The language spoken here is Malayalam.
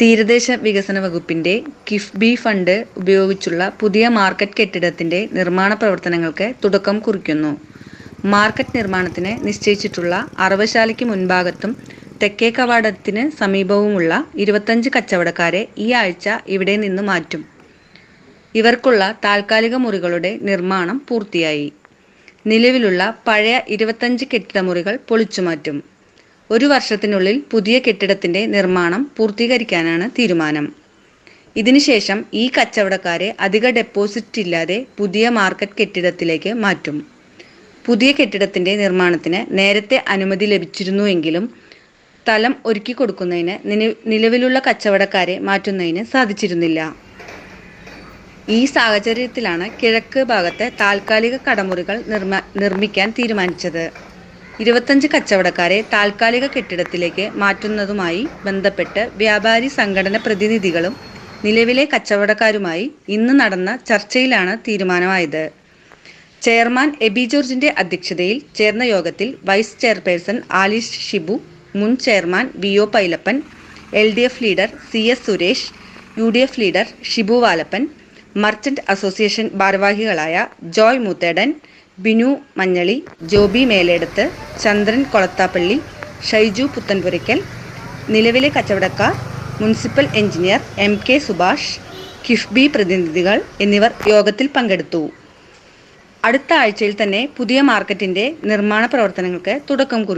തീരദേശ വികസന വകുപ്പിന്റെ കിഫ്ബി ഫണ്ട് ഉപയോഗിച്ചുള്ള പുതിയ മാർക്കറ്റ് കെട്ടിടത്തിന്റെ നിർമ്മാണ പ്രവർത്തനങ്ങൾക്ക് തുടക്കം കുറിക്കുന്നു. മാർക്കറ്റ് നിർമ്മാണത്തിന് നിശ്ചയിച്ചിട്ടുള്ള അറവശാലയ്ക്ക് മുൻഭാഗത്തും തെക്കേ കവാടത്തിന് സമീപവുമുള്ള ഇരുപത്തഞ്ച് കച്ചവടക്കാരെ ഈ ആഴ്ച ഇവിടെ നിന്ന് മാറ്റും. ഇവർക്കുള്ള താൽക്കാലിക മുറികളുടെ നിർമ്മാണം പൂർത്തിയായി. നിലവിലുള്ള പഴയ ഇരുപത്തഞ്ച് കെട്ടിടമുറികൾ പൊളിച്ചുമാറ്റും. ഒരു വർഷത്തിനുള്ളിൽ പുതിയ കെട്ടിടത്തിന്റെ നിർമ്മാണം പൂർത്തീകരിക്കാനാണ് തീരുമാനം. ഇതിനുശേഷം ഈ കച്ചവടക്കാരെ അധിക ഡെപ്പോസിറ്റ് ഇല്ലാതെ പുതിയ മാർക്കറ്റ് കെട്ടിടത്തിലേക്ക് മാറ്റും. പുതിയ കെട്ടിടത്തിന്റെ നിർമ്മാണത്തിന് നേരത്തെ അനുമതി ലഭിച്ചിരുന്നുവെങ്കിലും സ്ഥലം ഒരുക്കി കൊടുക്കുന്നതിന് നിലവിലുള്ള കച്ചവടക്കാരെ മാറ്റുന്നതിന് സാധിച്ചിരുന്നില്ല. ഈ സാഹചര്യത്തിലാണ് കിഴക്ക് ഭാഗത്തെ താൽക്കാലിക കടമുറികൾ നിർമ്മ നിർമ്മിക്കാൻ തീരുമാനിച്ചത്. ഇരുപത്തഞ്ച് കച്ചവടക്കാരെ താൽക്കാലിക കെട്ടിടത്തിലേക്ക് മാറ്റുന്നതുമായി ബന്ധപ്പെട്ട് വ്യാപാരി സംഘടന പ്രതിനിധികളും നിലവിലെ കച്ചവടക്കാരുമായി ഇന്ന് നടന്ന ചർച്ചയിലാണ് തീരുമാനമായത്. ചെയർമാൻ എബി ജോർജിന്റെ അധ്യക്ഷതയിൽ ചേർന്ന യോഗത്തിൽ വൈസ് ചെയർപേഴ്സൺ ആലിഷ് ഷിബു മുൻ chairman V O Pailappan L D F leader C S Suresh U D F leader Shibu Valappan merchant association ഭാരവാഹികളായ ജോയ് മൂത്തേടൻ ബിനു മഞ്ഞളി ജോബി മേലേടത്ത് ചന്ദ്രൻ കൊളത്താപ്പള്ളി ഷൈജു പുത്തൻപുരയ്ക്കൽ നിലവിലെ കച്ചവടക്കാർ municipal engineer M K Subhash KIIFB പ്രതിനിധികൾ എന്നിവർ യോഗത്തിൽ പങ്കെടുത്തു. അടുത്ത ആഴ്ചയിൽ തന്നെ പുതിയ മാർക്കറ്റിന്റെ നിർമ്മാണ പ്രവർത്തനങ്ങൾക്ക് തുടക്കം